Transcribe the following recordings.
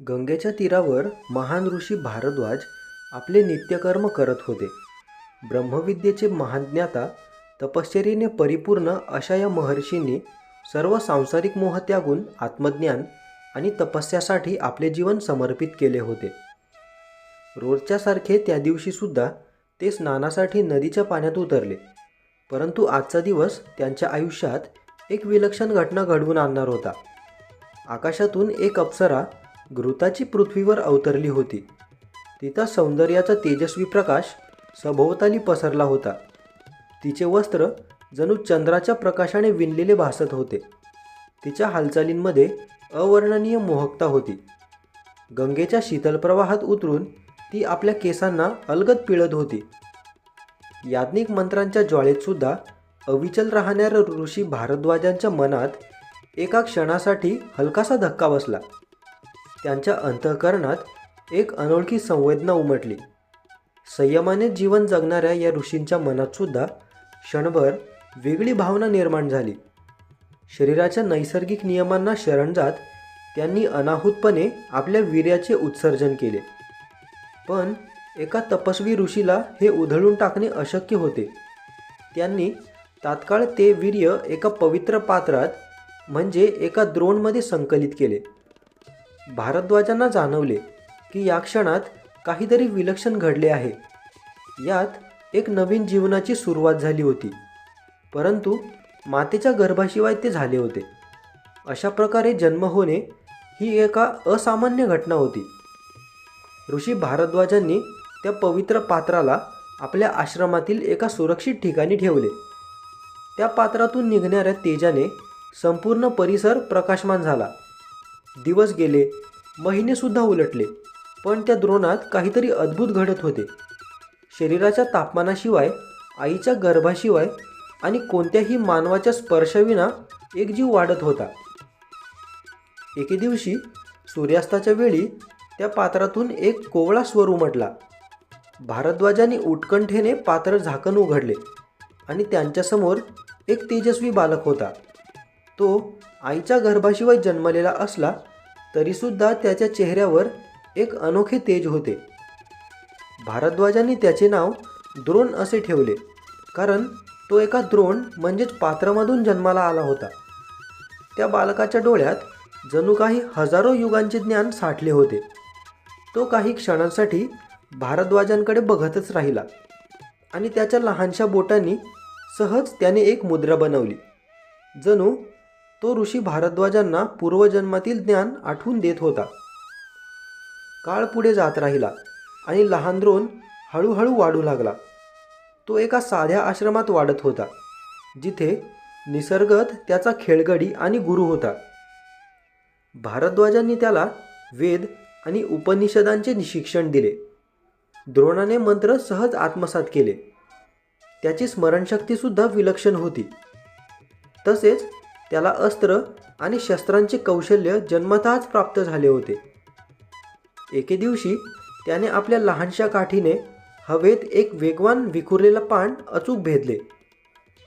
गंगेच्या तीरावर महान ऋषी भारद्वाज आपले नित्यकर्म करत होते. ब्रह्मविद्येचे महान ज्ञाता तपश्चरीने परिपूर्ण अशा या महर्षींनी सर्व सांसारिक मोह त्यागून आत्मज्ञान आणि तपस्यासाठी आपले जीवन समर्पित केले होते. रोजच्यासारखे त्या दिवशीसुद्धा ते स्नानासाठी नदीच्या पाण्यात उतरले. परंतु आजचा दिवस त्यांच्या आयुष्यात एक विलक्षण घटना घडवून आणणार होता. आकाशातून एक अप्सरा घृताची पृथ्वीवर अवतरली होती. तिचा सौंदर्याचा तेजस्वी प्रकाश सभोवताली पसरला होता. तिचे वस्त्र जणू चंद्राच्या प्रकाशाने विणलेले भासत होते. तिच्या हालचालींमध्ये अवर्णनीय मोहकता होती. गंगेच्या शीतल प्रवाहात उतरून ती आपल्या केसांना अलगद पिळत होती. याज्ञिक मंत्रांच्या ज्वाळेत सुद्धा अविचल राहणाऱ्या ऋषी भारद्वाजांच्या मनात एका क्षणासाठी हलकासा धक्का बसला. त्यांच्या अंतःकरणात एक अनोळखी संवेदना उमटली. संयमाने जीवन जगणाऱ्या या ऋषींच्या मनात सुद्धा क्षणभर वेगळी भावना निर्माण झाली. शरीराच्या नैसर्गिक नियमांना शरण जात त्यांनी अनाहूतपणे आपल्या वीर्याचे उत्सर्जन केले. पण एका तपस्वी ऋषीला हे उधळून टाकणे अशक्य होते. त्यांनी तात्काळ ते वीर्य एका पवित्र पात्रात म्हणजे एका द्रोणमध्ये संकलित केले. भारद्वाजांना जाणवले की या क्षणात काहीतरी विलक्षण घडले आहे. यात एक नवीन जीवनाची सुरुवात झाली होती. परंतु मातेच्या गर्भाशिवाय ते झाले होते. अशा प्रकारे जन्म होणे ही एका असामान्य घटना होती. ऋषी भारद्वाजांनी त्या पवित्र पात्राला आपल्या आश्रमातील एका सुरक्षित ठिकाणी ठेवले. त्या पात्रातून निघणाऱ्या तेजाने संपूर्ण परिसर प्रकाशमान झाला. दिवस गेले महिनेसुद्धा उलटले पण त्या द्रोणात काहीतरी अद्भुत घडत होते. शरीराच्या तापमानाशिवाय आईच्या गर्भाशिवाय आणि कोणत्याही मानवाच्या स्पर्शाविना एक जीव वाढत होता. एके दिवशी सूर्यास्ताच्या वेळी त्या पात्रातून एक कोवळा स्वर उमटला. भारद्वाजाने उत्कंठेने पात्र झाकण उघडले आणि त्यांच्यासमोर एक तेजस्वी बालक होता. तो आईच्या गर्भाशिवाय जन्मलेला असला तरीसुद्धा त्याच्या चेहऱ्यावर एक अनोखे तेज होते. भारद्वाजांनी त्याचे नाव द्रोण असे ठेवले कारण तो एका द्रोण म्हणजेच पात्रामधून जन्माला आला होता. त्या बालकाच्या डोळ्यात जणू काही हजारो युगांचे ज्ञान साठले होते. तो काही क्षणांसाठी भारद्वाजांकडे बघतच राहिला आणि त्याच्या लहानशा बोटांनी सहज त्याने एक मुद्रा बनवली. जणू तो ऋषी भारद्वाजांना पूर्वजन्मातील ज्ञान आठवून देत होता. काळ पुढे जात राहिला आणि लहान द्रोण हळूहळू वाढू लागला. तो एका साध्या आश्रमात वाढत होता जिथे निसर्गत त्याचा खेळगडी आणि गुरु होता. भारद्वाजांनी त्याला वेद आणि उपनिषदांचे शिक्षण दिले. द्रोणाने मंत्र सहज आत्मसात केले. त्याची स्मरणशक्तीसुद्धा विलक्षण होती. तसेच त्याला अस्त्र आणि शस्त्रांचे कौशल्य जन्मतःच प्राप्त झाले होते. एके दिवशी त्याने आपल्या लहानशा काठीने हवेत एक वेगवान विखुरलेलं पान अचूक भेदले.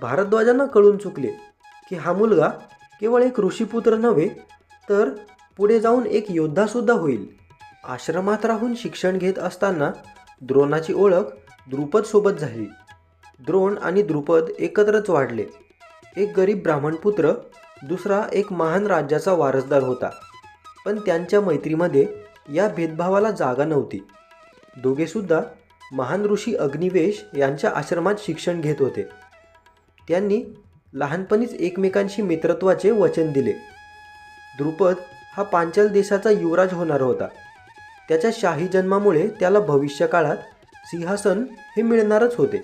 भारद्वाजांना कळून चुकले की हा मुलगा केवळ एक ऋषीपुत्र नव्हे तर पुढे जाऊन एक योद्धासुद्धा होईल. आश्रमात राहून शिक्षण घेत असताना द्रोणाची ओळख द्रुपदसोबत झाली. द्रोण आणि द्रुपद एकत्रच वाढले. एक गरीब ब्राह्मणपुत्र दुसरा एक महान राज्याचा वारसदार होता. पण त्यांच्या मैत्रीमध्ये या भेदभावाला जागा नव्हती. दोघेसुद्धा महान ऋषी अग्निवेश यांच्या आश्रमात शिक्षण घेत होते. त्यांनी लहानपणीच एकमेकांशी मित्रत्वाचे वचन दिले. द्रुपद हा पांचाल देशाचा युवराज होणार होता. त्याच्या शाही जन्मामुळे त्याला भविष्यकाळात सिंहासन हे मिळणारच होते.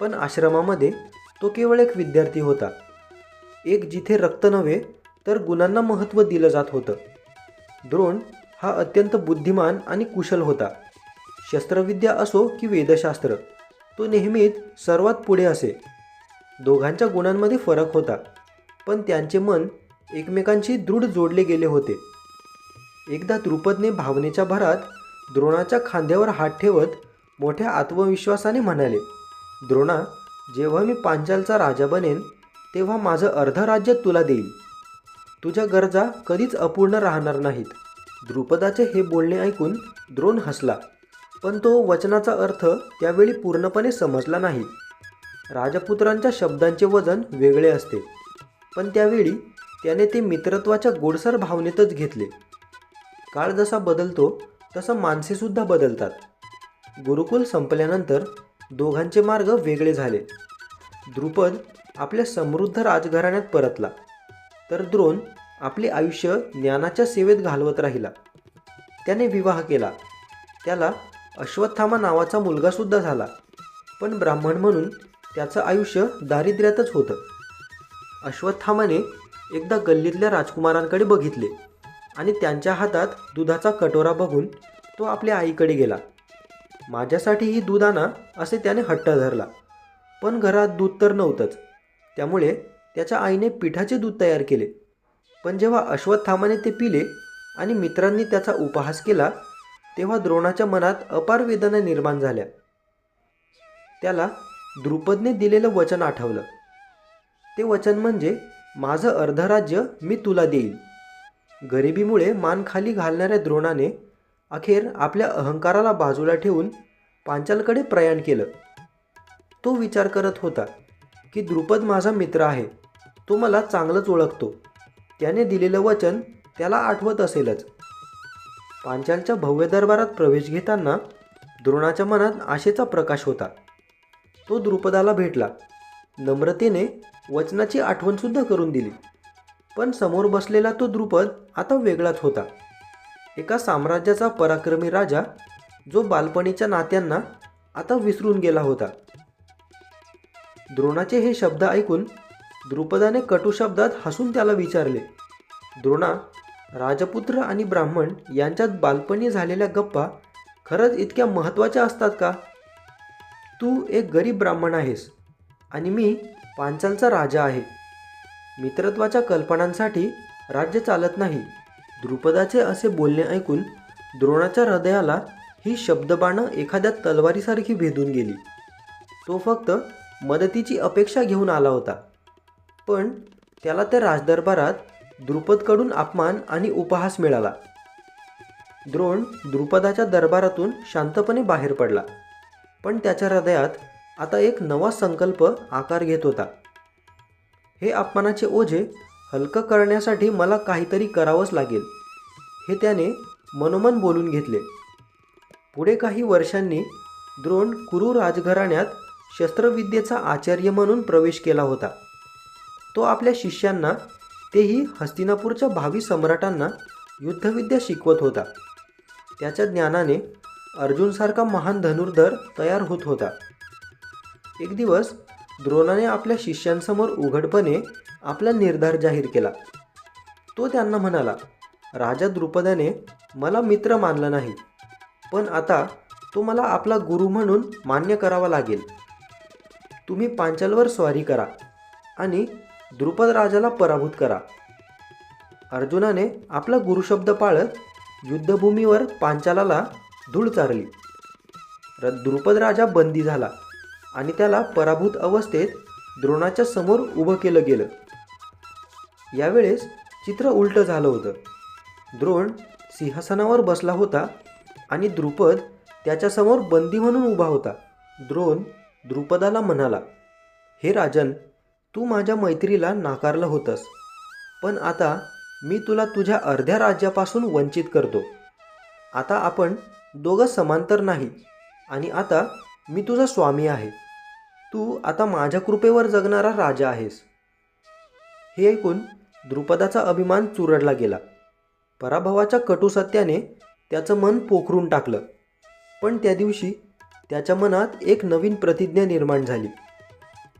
पण आश्रमामध्ये तो केवळ एक विद्यार्थी होता. एक जिथे रक्त नव्हे तर गुणांना महत्त्व दिलं जात होतं. द्रोण हा अत्यंत बुद्धिमान आणि कुशल होता. शस्त्रविद्या असो की वेदशास्त्र तो नेहमीच सर्वात पुढे असे. दोघांच्या गुणांमध्ये फरक होता पण त्यांचे मन एकमेकांशी दृढ जोडले गेले होते. एकदा द्रुपदने भावनेच्या भरात द्रोणाच्या खांद्यावर हात ठेवत मोठ्या आत्मविश्वासाने म्हणाले द्रोणा जेव्हा मी पांचालचा राजा बनेन तेव्हा माझं अर्ध राज्य तुला देईल तुझ्या गरजा कधीच अपूर्ण राहणार नाहीत. द्रुपदाचे हे बोलणे ऐकून द्रोण हसला पण तो वचनाचा अर्थ त्यावेळी पूर्णपणे समजला नाही. राजपुत्रांच्या शब्दांचे वजन वेगळे असते पण त्यावेळी त्याने ते मित्रत्वाच्या गोडसर भावनेतच घेतले. काळ जसा बदलतो तसं माणसेसुद्धा बदलतात. गुरुकुल संपल्यानंतर दोघांचे मार्ग वेगळे झाले. द्रुपद आपल्या समृद्ध राजघराण्यात परतला. तर द्रोण आपले आयुष्य ज्ञानाच्या सेवेत घालवत राहिला. त्याने विवाह केला. त्याला अश्वत्थामा नावाचा मुलगासुद्धा झाला. पण ब्राह्मण म्हणून त्याचं आयुष्य दारिद्र्यातच होतं. अश्वत्थामाने एकदा गल्लीतल्या राजकुमारांकडे बघितले आणि त्यांच्या हातात दुधाचा कटोरा बघून तो आपल्या आईकडे गेला. माझ्यासाठीही दूध आणा असे त्याने हट्ट धरला. पण घरात दूध तर नव्हतंच. त्यामुळे त्याच्या आईने पिठाचे दूध तयार केले. पण जेव्हा अश्वत्थामाने ते पिले आणि मित्रांनी त्याचा उपहास केला तेव्हा द्रोणाच्या मनात अपार वेदना निर्माण झाल्या. त्याला द्रुपदने दिलेलं वचन आठवलं. ते वचन म्हणजे माझं अर्धराज्य मी तुला देईल गरिबीमुळे मान खाली घालणाऱ्या द्रोणाने अखेर आपल्या अहंकाराला बाजूला ठेवून पांचालकडे प्रयाण केलं. तो विचार करत होता की द्रुपद माझा मित्र आहे. तो मला चांगलंच ओळखतो. त्याने दिलेलं वचन त्याला आठवत असेलच. पांचालच्या भव्य दरबारात प्रवेश घेताना द्रोणाच्या मनात आशेचा प्रकाश होता. तो द्रुपदाला भेटला. नम्रतेने वचनाची आठवणसुद्धा करून दिली. पण समोर बसलेला तो द्रुपद आता वेगळाच होता. एका साम्राज्याचा पराक्रमी राजा जो बालपणीच्या नात्यांना आता विसरून गेला होता. द्रोणाचे हे शब्द ऐकून द्रुपदाने कटू शब्दात हसून त्याला विचारले द्रोणा राजपुत्र आणि ब्राह्मण यांच्यात बालपणी झालेल्या गप्पा खरंच इतक्या महत्त्वाच्या असतात का? तू एक गरीब ब्राह्मण आहेस आणि मी पांचालचा राजा आहे. मित्रत्वाच्या कल्पनांसाठी राज्य चालत नाही. द्रुपदाचे असे बोलणे ऐकून द्रोणाच्या हृदयाला ही शब्दबाणं एखाद्या तलवारीसारखी भेदून गेली. तो फक्त मदतीची अपेक्षा घेऊन आला होता. पण त्याला त्या राजदरबारात द्रुपदकडून अपमान आणि उपहास मिळाला. द्रोण द्रुपदाच्या दरबारातून शांतपणे बाहेर पडला. पण त्याच्या हृदयात आता एक नवा संकल्प आकार घेत होता. हे अपमानाचे ओझे हलकं करण्यासाठी मला काहीतरी करावंच लागेल. हे त्याने मनोमन बोलून घेतले. पुढे काही वर्षांनी द्रोण कुरु राजघराण्यात शस्त्रविद्येचा आचार्य म्हणून प्रवेश केला होता. तो आपल्या शिष्यांना तेही हस्तिनापूरच्या भावी सम्राटांना युद्धविद्या शिकवत होता. त्याच्या ज्ञानाने अर्जुनसारखा महान धनुर्धर तयार होत होता. एक दिवस द्रोणाने आपल्या शिष्यांसमोर उघडपणे आपला निर्धार जाहीर केला. तो त्यांना म्हणाला राजा द्रुपदाने मला मित्र मानला नाही पण आता तो मला आपला गुरु म्हणून मान्य करावा लागेल. तुम्ही पांचालवर स्वारी करा आणि द्रुपद राजाला पराभूत करा. अर्जुनाने आपला गुरुशब्द पाळत युद्धभूमीवर पांचालाला धूळ चारली. र द्रुपद राजा बंदी झाला आणि त्याला पराभूत अवस्थेत द्रोणाच्या समोर उभं केलं गेलं. यावेळेस चित्र उलटं झालं होतं. द्रोण सिंहासनावर बसला होता आणि द्रुपद त्याच्यासमोर बंदी म्हणून उभा होता. द्रोण द्रुपदाला म्हणाला हे राजन तू माझ्या मैत्रीला नाकारलं होतंस पण आता मी तुला तुझ्या अर्ध्या राज्यापासून वंचित करतो. आता आपण दोघं समांतर नाही आणि आता मी तुझा स्वामी आहे. तू आता माझ्या कृपेवर जगणारा राजा आहेस. हे ऐकून द्रुपदाचा अभिमान चुरडला गेला. पराभवाच्या कटू सत्याने त्याचं मन पोखरून टाकलं. पण त्या दिवशी त्याच्या मनात एक नवीन प्रतिज्ञा निर्माण झाली.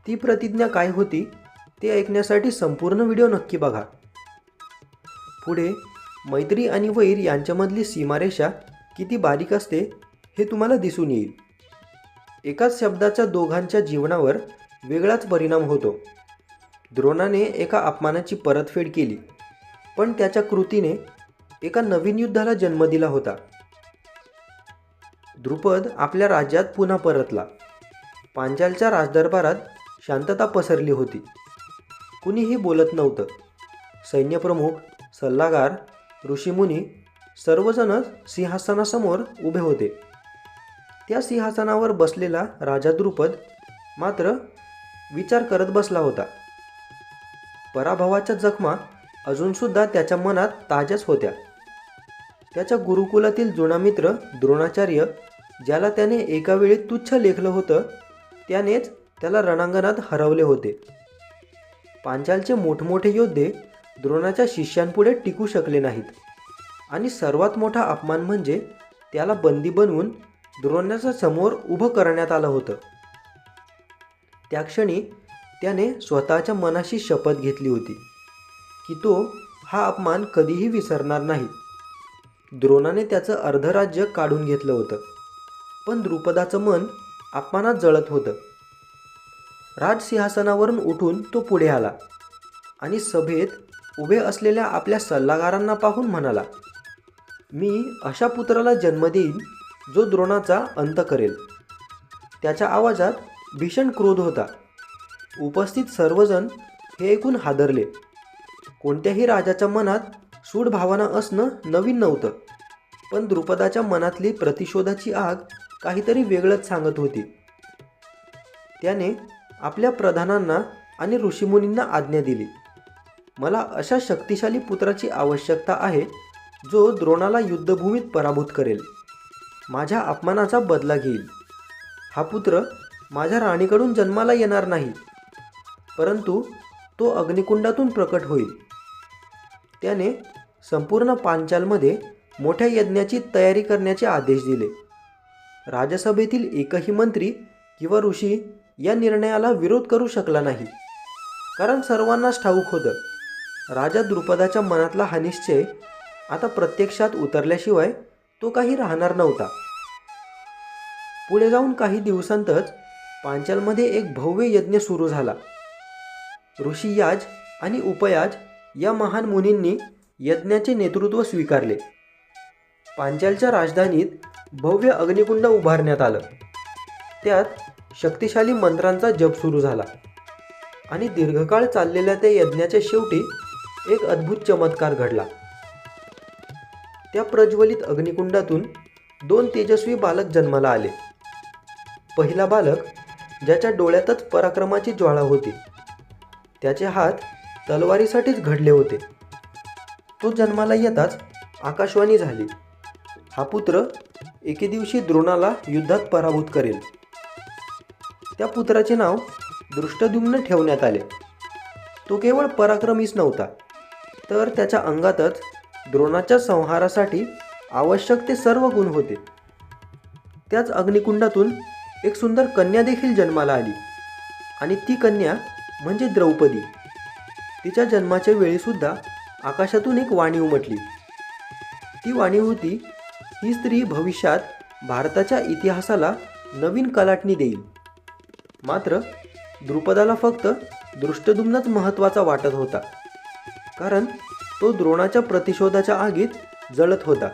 ती प्रतिज्ञा काय होती ते ऐकण्यासाठी संपूर्ण व्हिडिओ नक्की बघा. पुढे मैत्री आणि वैर यांच्यामधली सीमारेषा किती बारीक असते हे तुम्हाला दिसून येईल. एकाच शब्दाच्या दोघांच्या जीवनावर वेगळाच परिणाम होतो. द्रोणाने एका अपमानाची परतफेड केली. पण त्याच्या कृतीने एका नवीन युद्धाला जन्म दिला होता. द्रुपद आपल्या राज्यात पुन्हा परतला. पांचालच्या राजदरबारात शांतता पसरली होती. कुणीही बोलत नव्हतं. सैन्यप्रमुख सल्लागार ऋषीमुनी सर्वजणच सिंहासनासमोर उभे होते. त्या सिंहासनावर बसलेला राजा द्रुपद मात्र विचार करत बसला होता. पराभवाच्या जखमा अजूनसुद्धा त्याच्या मनात ताज्याच होत्या. त्याच्या गुरुकुलातील जुना मित्र द्रोणाचार्य ज्याला त्याने एकावेळी तुच्छ लेखलं होतं त्यानेच त्याला रणांगणात हरवले होते. पांचालचे मोठमोठे योद्धे द्रोणाच्या शिष्यांपुढे टिकू शकले नाहीत. आणि सर्वात मोठा अपमान म्हणजे त्याला बंदी बनवून द्रोणाच्या समोर उभं करण्यात आलं होतं. त्या क्षणी त्याने स्वतःच्या मनाशी शपथ घेतली होती की तो हा अपमान कधीही विसरणार नाही. द्रोणाने त्याचं अर्धराज्य काढून घेतलं होतं पण द्रुपदाचं मन अपमानात जळत होतं. राजसिंहासनावरून उठून तो पुढे आला आणि सभेत उभे असलेल्या आपल्या सल्लागारांना पाहून म्हणाला मी अशा पुत्राला जन्म देईन जो द्रोणाचा अंत करेल. त्याच्या आवाजात भीषण क्रोध होता. उपस्थित सर्वजण हे ऐकून हादरले. कोणत्याही राजाच्या मनात सूड भावना असणं नवीन नव्हतं पण द्रुपदाच्या मनातली प्रतिशोधाची आग काहीतरी वेगळंच सांगत होती. त्याने आपल्या प्रधानांना आणि ऋषीमुनींना आज्ञा दिली. मला अशा शक्तिशाली पुत्राची आवश्यकता आहे जो द्रोणाला युद्धभूमीत पराभूत करेल. माझ्या अपमानाचा बदला घेईल. हा पुत्र माझ्या राणीकडून जन्माला येणार नाही. परंतु तो अग्निकुंडातून प्रकट होईल. त्याने संपूर्ण पांचालमध्ये मोठ्या यज्ञाची तयारी करण्याचे आदेश दिले. राजसभेतील एकही मंत्री किंवा ऋषी या निर्णयाला विरोध करू शकला नाही. कारण सर्वांनाच ठाऊक होतं राजा द्रुपदाच्या मनातला हा निश्चय आता प्रत्यक्षात उतरल्याशिवाय तो काही राहणार नव्हता. पुढे जाऊन काही दिवसांतच पांचालमध्ये एक भव्य यज्ञ सुरू झाला. ऋषीयाज आणि उपयाज या महान मुनींनी यज्ञाचे नेतृत्व स्वीकारले. पांचालच्या राजधानीत भव्य अग्निकुंड उभारण्यात आलं. त्यात शक्तिशाली मंत्रांचा जप सुरू झाला आणि दीर्घकाळ चाललेल्या त्या यज्ञाच्या शेवटी एक अद्भुत चमत्कार घडला. त्या प्रज्वलित अग्निकुंडातून दोन तेजस्वी बालक जन्माला आले. पहिला बालक ज्याच्या डोळ्यातच पराक्रमाची ज्वाळा होती. त्याचे हात तलवारीसाठीच घडले होते. तो जन्माला येताच आकाशवाणी झाली. हा पुत्र एके दिवशी द्रोणाला युद्धात पराभूत करेल. त्या पुत्राचे नाव दृष्टद्युम्न ठेवण्यात आले. तो केवळ पराक्रमीच नव्हता तर त्याच्या अंगातच द्रोणाच्या संहारासाठी आवश्यक ते सर्व गुण होते. त्याच अग्निकुंडातून एक सुंदर कन्या देखील जन्माला आली आणि ती कन्या म्हणजे द्रौपदी. तिच्या जन्माच्या वेळीसुद्धा आकाशातून एक वाणी उमटली. ती वाणी होती ही स्त्री भविष्यात भारताच्या इतिहासाला नवीन कलाटणी देईल. मात्र द्रुपदाला फक्त दृष्टदुम्नच महत्त्वाचा वाटत होता. कारण तो द्रोणाच्या प्रतिशोधाच्या आगीत जळत होता.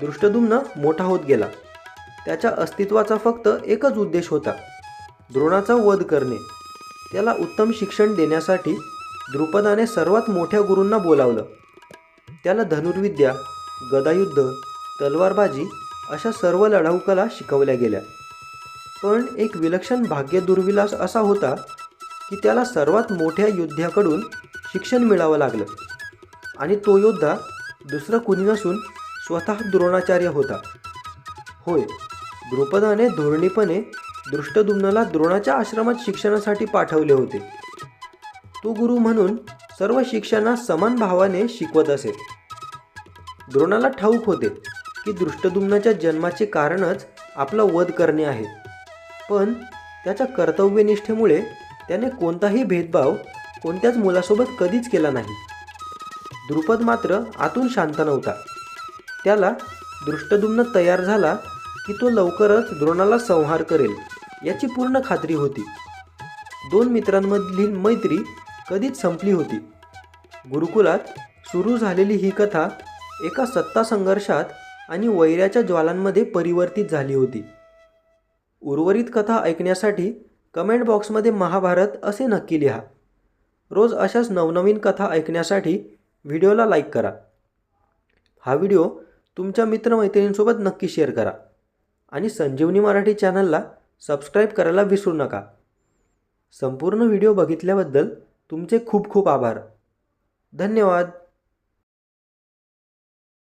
दृष्टदुम्न मोठा होत गेला. त्याच्या अस्तित्वाचा फक्त एकच उद्देश होता द्रोणाचा वध करणे. त्याला उत्तम शिक्षण देण्यासाठी द्रुपदाने सर्वात मोठ्या गुरूंना बोलावलं. त्याला धनुर्विद्या गदायुद्ध तलवारबाजी अशा सर्व लढाऊ कला शिकवल्या गेल्या. पण एक विलक्षण भाग्य दुर्विलास असा होता की त्याला सर्वात मोठ्या योद्ध्याकडून शिक्षण मिळावं लागलं. आणि तो योद्धा दुसरं कुणी नसून स्वतः द्रोणाचार्य होता. होय द्रुपदाने धोरणीपणे दृष्टदुम्नला द्रोणाच्या आश्रमात शिक्षणासाठी पाठवले होते. तो गुरु म्हणून सर्व शिक्षणास समान भावाने शिकवत असे. द्रोणाला ठाऊक होते की दृष्टदुम्नाच्या जन्माचे कारणच आपला वध करणे आहे. पण त्याच्या कर्तव्यनिष्ठेमुळे त्याने कोणताही भेदभाव कोणत्याच मुलासोबत कधीच केला नाही. द्रुपद मात्र आतून शांत नव्हता. त्याला दृष्टदुम्न तयार झाला की तो लवकरच द्रोणाला संहार करेल. याची पूर्ण खात्री होती. दोन मित्रांमधली मैत्री कधीच संपली होती. गुरुकुलात सुरू झालेली ही कथा एका सत्ता संघर्षात आणि वैऱ्याच्या ज्वालांमध्ये परिवर्तित झाली होती. उर्वरित कथा ऐकण्यासाठी कमेंट बॉक्समध्ये महाभारत असे नक्की लिहा. रोज अशाच नवनवीन कथा ऐकण्यासाठी व्हिडिओला लाईक करा. हा व्हिडिओ तुमच्या मित्रमैत्रिणींसोबत नक्की शेअर करा. आणि संजीवनी मराठी चॅनलला सबस्क्राईब करायला विसरू नका. संपूर्ण व्हिडिओ बघितल्याबद्दल तुमचे खूप खूप आभार. धन्यवाद.